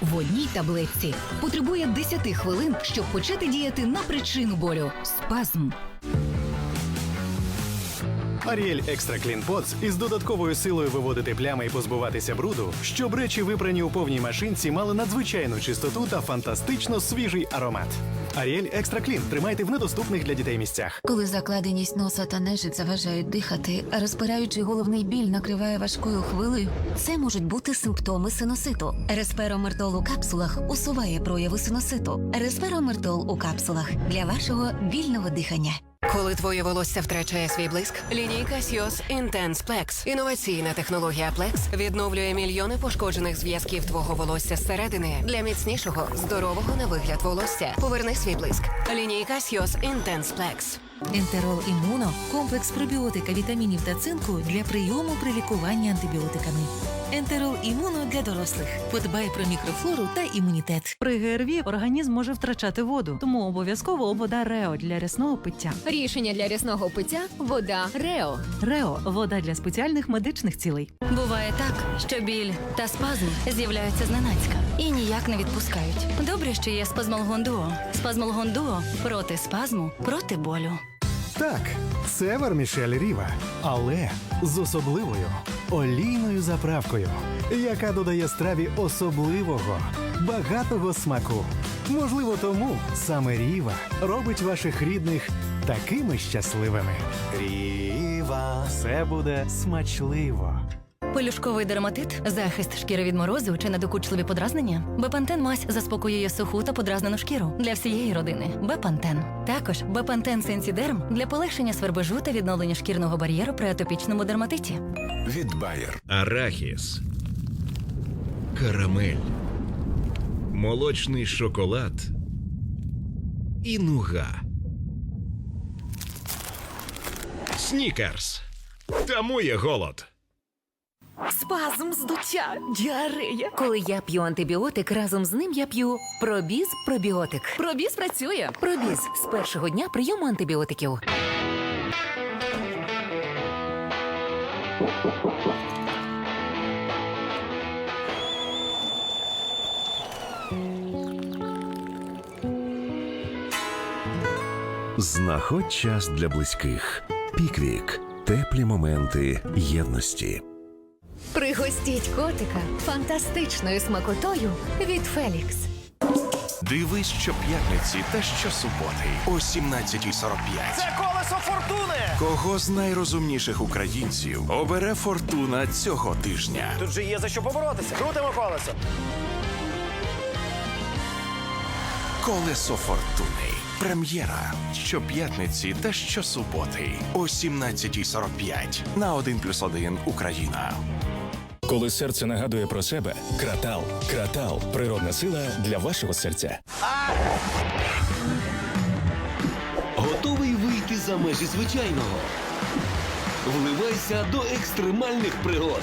в одній таблетці. Потребує 10 хвилин, щоб почати діяти на причину болю спазм. Аріель Екстра Клін Подс із додатковою силою виводити плями і позбуватися бруду, щоб речі, випрані у повній машинці, мали надзвичайну чистоту та фантастично свіжий аромат. Аріель Екстра Клін тримайте в недоступних для дітей місцях. Коли закладеність носа та нежить заважають дихати, а розпираючий головний біль накриває важкою хвилею, це можуть бути симптоми синуситу. Респиромертол у капсулах усуває прояви синуситу. Респиромертол у капсулах для вашого вільного дихання. Коли твоє волосся втрачає свій блиск, лінійка Сіос Intense Plex. Інноваційна технологія Plex відновлює мільйони пошкоджених зв'язків твого волосся зсередини для міцнішого, здорового на вигляд волосся. Поверни свій блиск. Лінійка Сіос Intense Plex. Ентерол імуно комплекс пробіотика, вітамінів та цинку для прийому при лікуванні антибіотиками. Ентерол імуно для дорослих. Подбай про мікрофлору та імунітет. При ГРВІ організм може втрачати воду, тому обов'язково вода Рео для рясного пиття. Рішення для рясного пиття вода Рео. Рео вода для спеціальних медичних цілей. Буває так, що біль та спазм з'являються зненацька і ніяк не відпускають. Добре, що є спазмолгон дуо. Спазмолгон дуо проти спазму, проти болю. Так, це вермішель Ріва, але з особливою олійною заправкою, яка додає страві особливого, багатого смаку. Можливо, тому саме Ріва робить ваших рідних такими щасливими. Ріва, все буде смачливо. Пелюшковий дерматит, захист шкіри від морозу чи надокучливі подразнення. Бепантен мазь заспокоює суху та подразнену шкіру для всієї родини. Бепантен. Також Бепантен Сенсідерм для полегшення свербежу та відновлення шкірного бар'єру при атопічному дерматиті. від Bayer. арахіс, карамель, молочний шоколад і нуга. Снікерс. Тому є голод. Спазм, здуття, діарея. Коли я п'ю антибіотик, разом з ним я п'ю пробіз пробіотик. Пробіз працює. Пробіз з першого дня прийому антибіотиків. Знаходь час для близьких. Піквік. Теплі моменти єдності. Пригостіть котика фантастичною смакотою від Фелікс. Дивись щоп'ятниці та щосуботи о 17.45. Це колесо фортуни! Кого з найрозумніших українців обере фортуна цього тижня? Тут же є за що поборотися. Крутимо колесо. Колесо фортуни. Прем'єра щоп'ятниці та щосуботи о 17.45 на 1+,1 Україна. Коли серце нагадує про себе, кратал. Кратал природна сила для вашого серця. Готовий вийти за межі звичайного. Вливайся до екстремальних пригод.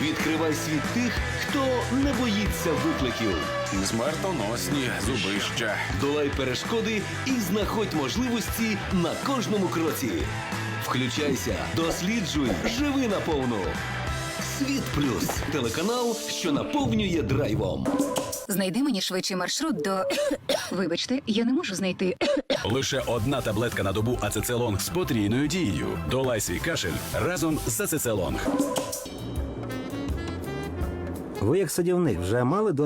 Відкривай світ тих, хто не боїться викликів. Смертоносні зубища. Долай перешкоди і знаходь можливості на кожному кроці. Включайся, досліджуй, живи наповну. Світ плюс телеканал, що наповнює драйвом. Знайди мені швидший маршрут до. Вибачте, я не можу знайти. Лише одна таблетка на добу ацецелонг з потрійною дією. Долай свій кашель разом з ацецелонг. Ви, як садівник, вже мали досвід